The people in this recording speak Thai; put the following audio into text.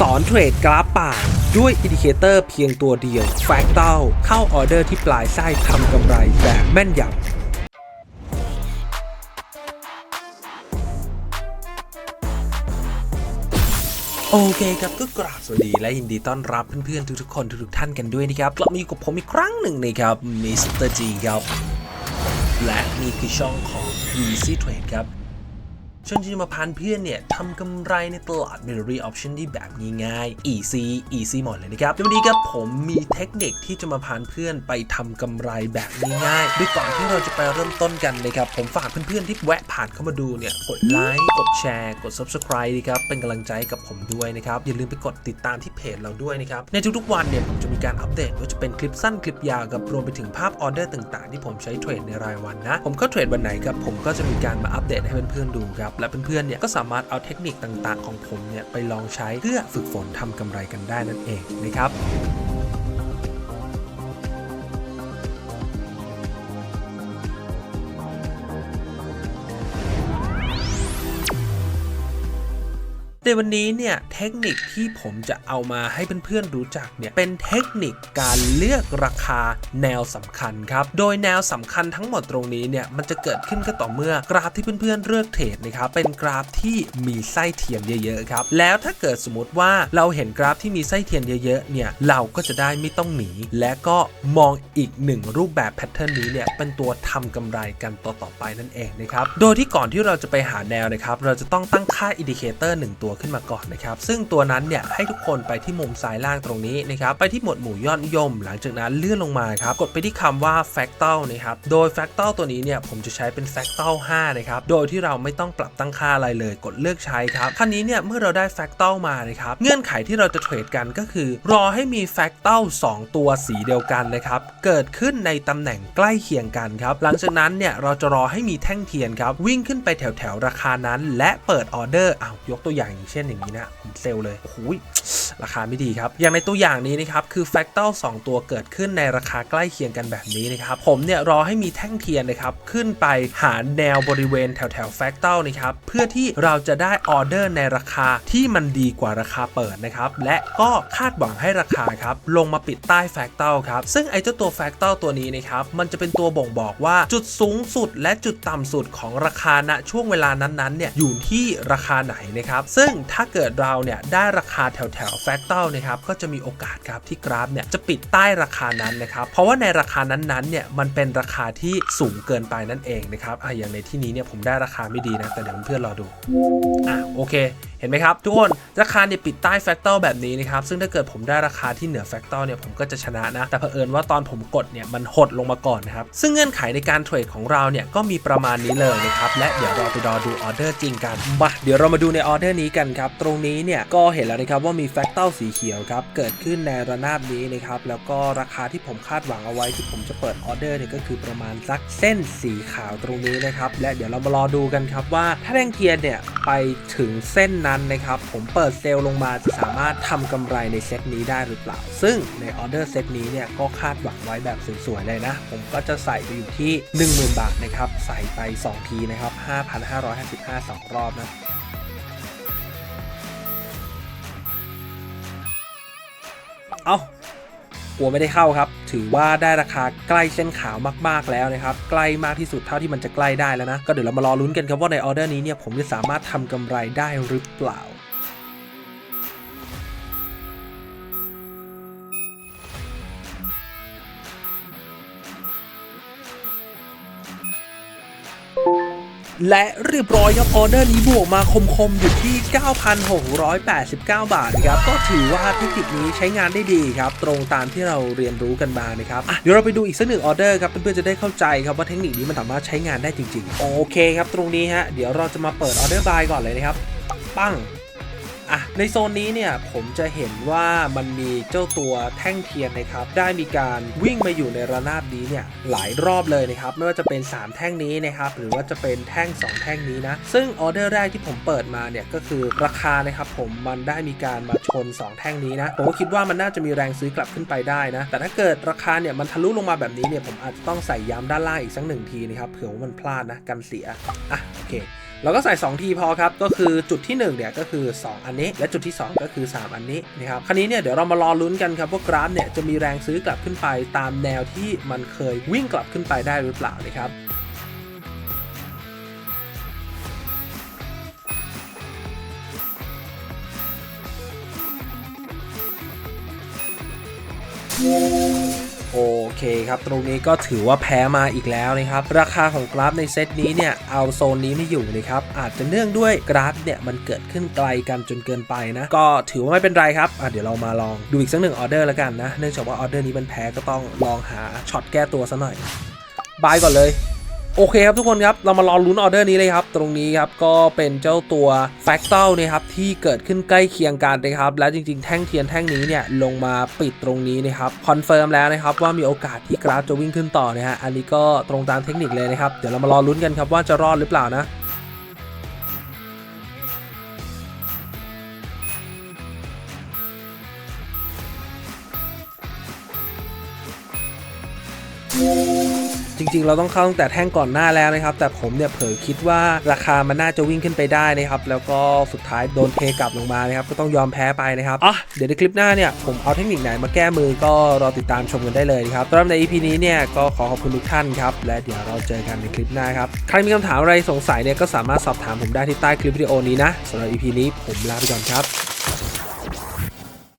สอนเทรดกราฟป่าด้วยอินดิเคเตอร์เพียงตัวเดียว f r a c t a l เข้าออเดอร์ที่ปลายไส้ทำกำไรแบบแม่นยำโอเคครับก็กราบสวัสดีและยินดีต้อนรับเพื่อนๆทุกๆคนทุกๆท่านกันด้วยนะครับกลับมาอยู่กับผมอีกครั้งหนึ่งนะครับมิสเตอร์จีครับ และนี่คือช่องของ Easy Trade ครับ ชวงที่จะมาพานเพื่อนเนี่ยทำกำไรในตลาด Military Option ที่แบบง่ายๆ easy easy หมดเลยนะครับวันนี้ครับผมมีเทคนิคที่จะมาพานเพื่อนไปทำกำไรแบบง่ายๆด้วยก่อนที่เราจะไปเริ่มต้นกันนะครับ ผมฝากเพื่อนๆที่แวะผ่านเข้ามาดูเนี่ยกดไลค์กดแชร์กด subscribe นะครับเป็นกำลังใจกับผมด้วยนะครับ อย่าลืมไปกดติดตามที่เพจเราด้วยนะครับ ในทุกๆวันเนี่ยผมจะมีการอัปเดตว่าจะเป็นคลิปสั้นคลิปยาวกับรวมไปถึงภาพออเดอร์ต่างๆ ที่ผมใช้เทรดในรายวันนะผมก็เทรดวันไหนครับผมก็จะมีการมาอัปเดตให้เพื่อนๆดูครับและเพื่อนๆเนี่ยก็สามารถเอาเทคนิคต่างๆ ของผมเนี่ยไปลองใช้เพื่อฝึกฝนทำกำไรกันได้นั่นเองนะครับ ในวันนี้เนี่ยเทคนิคที่ผมจะเอามาให้เพื่อนๆรู้จักเนี่ยเป็นเทคนิคการเลือกราคาแนวสำคัญครับ โดยแนวสำคัญทั้งหมดตรงนี้เนี่ยมันจะเกิดขึ้นก็ต่อเมื่อกราฟที่เพื่อนๆเลือกเทรดนะครับเป็นกราฟที่มีไส้เทียนเยอะๆครับแล้วถ้าเกิดสมมติว่าเราเห็นกราฟที่มีไส้เทียนเยอะๆเนี่ยเราก็จะได้ไม่ต้องหนี และก็มองอีกหนึ่งรูปแบบแพทเทิร์นนี้เนี่ยเป็นตัวทำกำไรกันต่อๆไปนั่นเองนะครับโดยที่ก่อนที่เราจะไปหาแนวนะครับเราจะต้องตั้งค่าอินดิเคเตอร์หนึ่งตัวขึ้นมาก่อนนะครับ ซึ่งตัวนั้นเนี่ยให้ทุกคนไปที่มุมซ้ายล่างตรงนี้นะครับ ไปที่หมวดหมู่ยอดนิยม หลังจากนั้นเลื่อนลงมาครับ กดไปที่คำว่า fractal นะครับ โดย fractal ตัวนี้เนี่ยผมจะใช้เป็น fractal 5 นะครับ โดยที่เราไม่ต้องปรับตั้งค่าอะไรเลย กดเลือกใช้ครับคันนี้เนี่ยเมื่อเราได้ fractal มานะครับ เงื่อนไขที่เราจะเทรดกันก็คือ รอให้มี fractal 2 ตัวสีเดียวกันนะครับ เกิดขึ้นในตำแหน่งใกล้เคียงกันครับ หลังจากนั้นเนี่ยเราจะรอให้มีแท่งเทียนครับวิ่งขึ้นไปแถวแถวราคานั้น และเปิดออเดอร์อ้าวยกตัวอย่างเช่นอย่างนี้นะผมเซลเลยโอ้โห ราคาไม่ดีครับ อย่างในตัวอย่างนี้นะครับคือ fractal 2ตัวเกิดขึ้นในราคาใกล้เคียงกันแบบนี้นะครับผมเนี่ยรอให้มีแท่งเทียนนะครับขึ้นไปหาแนวบริเวณแถวแถว fractal นะครับเพื่อที่เราจะได้ออเดอร์ในราคาที่มันดีกว่าราคาเปิดนะครับและก็คาดหวังให้ราคาครับลงมาปิดใต้ fractal ครับซึ่งไอ้เจ้าตัว fractal ตัวนี้นะครับมันจะเป็นตัวบ่งบอกว่าจุดสูงสุด และจุดต่ำสุดของราคาณช่วงเวลานั้นๆเนี่ยอยู่ที่ราคาไหนนะครับซึ่งถ้าเกิดเราเนี่ยได้ราคาแถวแถวๆ fractal นะครับก็จะมีโอกาสครับที่กราฟเนี่ยจะปิดใต้ราคานั้นนะครับเพราะว่าในราคานั้นๆเนี่ยมันเป็นราคาที่สูงเกินไปนั่นเองนะครับอะอย่างในที่นี้เนี่ยผมได้ราคาไม่ดีนะแต่เดี๋ยวเพื่อนๆรอดูอะโอเคเห็นไหมครับ ทุกคนราคาเนี่ยปิดใต้แฟกเตอร์แบบนี้นะครับซึ่งถ้าเกิดผมได้ราคาที่เหนือแฟกเตอร์เนี่ยผมก็จะชนะนะ แต่เผอิญว่าตอนผมกดเนี่ยมันหดลงมาก่อนนะครับ ซึ่งเงื่อนไขในการเทรดของเราเนี่ยก็มีประมาณนี้เลยนะครับ และเดี๋ยวเราไปรอดูออเดอร์จริงกันมาเดี๋ยวเรามาดูในออเดอร์นี้กันครับ ตรงนี้เนี่ยก็เห็นแล้วนะครับว่ามีแฟกเตอร์สีเขียวครับเกิดขึ้นในระนาบนี้นะครับแล้วก็ราคาที่ผมคาดหวังเอาไว้ที่ผมจะเปิดออเดอร์เนี่ยก็คือประมาณสักเส้นสีขาวตรงนี้นะครับและเดี๋ยวเรามารอดูกันครับว่าถ้าแดงเทียนเนี่ยไปถึงเส้นนั้นนะครับผมเปิดเซลล์ลงมาจะสามารถทำกำไรในเซตนี้ได้หรือเปล่า ซึ่งในออเดอร์เซตนี้เนี่ยก็คาดหวังไว้แบบสวยๆเลยนะ ผมก็จะใส่ไปอยู่ที่ 10,000 บาทนะครับใส่ไป 2 ทีนะครับ5,555 2 รอบนะ เอากลัวไม่ได้เข้าครับ ถือว่าได้ราคาใกล้เส้นขาวมากๆแล้วนะครับ ใกล้มากที่สุดเท่าที่มันจะใกล้ได้แล้วนะ ก็เดี๋ยวเรามารอลุ้นกันครับว่าในออเดอร์นี้เนี่ยผมจะสามารถทำกำไรได้หรือเปล่า และเรียบร้อยครับออเดอร์นี้บวกมาคมๆอยู่ที่ 9,689 บาทครับก็ถือว่าธุรกิจนี้ใช้งานได้ดีครับ ตรงตามที่เราเรียนรู้กันมานะครับเดี๋ยวเราไปดูอีกสักหนึ่งออเดอร์ครับเพื่อนๆจะได้เข้าใจครับว่าเทคนิคนี้มันสามารถใช้งานได้จริง ๆ โอเคครับ ตรงนี้ฮะเดี๋ยวเราจะมาเปิดออเดอร์บายก่อนเลยนะครับ ปั้ง อะในโซนนี้เนี่ยผมจะเห็นว่ามันมีเจ้าตัวแท่งเทียนนะครับ ได้มีการวิ่งมาอยู่ในระนาบนี้เนี่ยหลายรอบเลยนะครับ ไม่ว่าจะเป็น 3 แท่งนี้นะครับ หรือว่าจะเป็นแท่ง 2 แท่งนี้นะ ซึ่งออเดอร์แรกที่ผมเปิดมาเนี่ยก็คือราคานะครับผมมันได้มีการมาชน 2 แท่งนี้นะ ผมก็คิดว่ามันน่าจะมีแรงซื้อกลับขึ้นไปได้นะ แต่ถ้าเกิดราคาเนี่ยมันทะลุลงมาแบบนี้เนี่ยผมอาจจะต้องใส่ย้ำด้านล่างอีกสักหนึ่งทีนะครับเผื่อว่ามันพลาดนะกันเสียอะโอเค เราก็ใส่ 2 ทีพอครับ ก็คือจุดที่1เนี่ยก็คือ 2 อันนี้ และจุดที่ 2 ก็คือ 3 อันนี้นะครับ คราวนี้เนี่ยเดี๋ยวเรามารอลุ้นกันครับว่ากราฟเนี่ยจะมีแรงซื้อกลับขึ้นไปตามแนวที่มันเคยวิ่งกลับขึ้นไปได้หรือเปล่านะครับ โอเคครับ ตรงนี้ก็ถือว่าแพ้มาอีกแล้วนะครับ ราคาของกราฟในเซตนี้เนี่ย เอาโซนนี้ไม่อยู่นะครับ อาจจะเนื่องด้วยกราฟเนี่ย มันเกิดขึ้นไกลกันจนเกินไปนะ ก็ถือว่าไม่เป็นไรครับอะเดี๋ยวเรามาลองดูอีกสักหนึ่งออเดอร์แล้วกันนะ เนื่องจากว่าออเดอร์นี้มันแพ้ก็ต้องลองหาช็อตแก้ตัวซะหน่อยบายก่อนเลย โอเคครับทุกคนครับ เรามารอลุ้นออเดอร์นี้เลยครับ ตรงนี้ครับ ก็เป็นเจ้าตัวแฟกเตอร์เนะครับ ที่เกิดขึ้นใกล้เคียงกันนะครับ และจริง ๆ แท่งเทียนแท่งนี้เนี่ย ลงมาปิดตรงนี้นะครับ คอนเฟิร์มแล้วนะครับ ว่ามีโอกาสที่กราฟจะวิ่งขึ้นต่อนะฮะ อันนี้ก็ตรงตามเทคนิคเลยนะครับ เดี๋ยวเรามารอลุ้นกันครับว่าจะรอดหรือเปล่านะ จริงๆ เราต้องเข้าตั้งแต่แท่งก่อนหน้าแล้วนะครับ แต่ผมเนี่ยเผลอคิดว่าราคามันน่าจะวิ่งขึ้นไปได้นะครับ แล้วก็สุดท้ายโดนเทกลับลงมานะครับ ก็ต้องยอมแพ้ไปนะครับอะเดี๋ยวในคลิปหน้าเนี่ยผมเอาเทคนิคไหนมาแก้มือก็รอติดตามชมกันได้เลยนะครับสำหรับใน EP นี้เนี่ยก็ขอขอบคุณทุกท่านครับ และเดี๋ยวเราเจอกันในคลิปหน้าครับ ใครมีคำถามอะไรสงสัยเนี่ยก็สามารถสอบถามผมได้ที่ใต้คลิปวิดีโอนี้นะสำหรับ EP นี้ผมลาไปก่อนครับ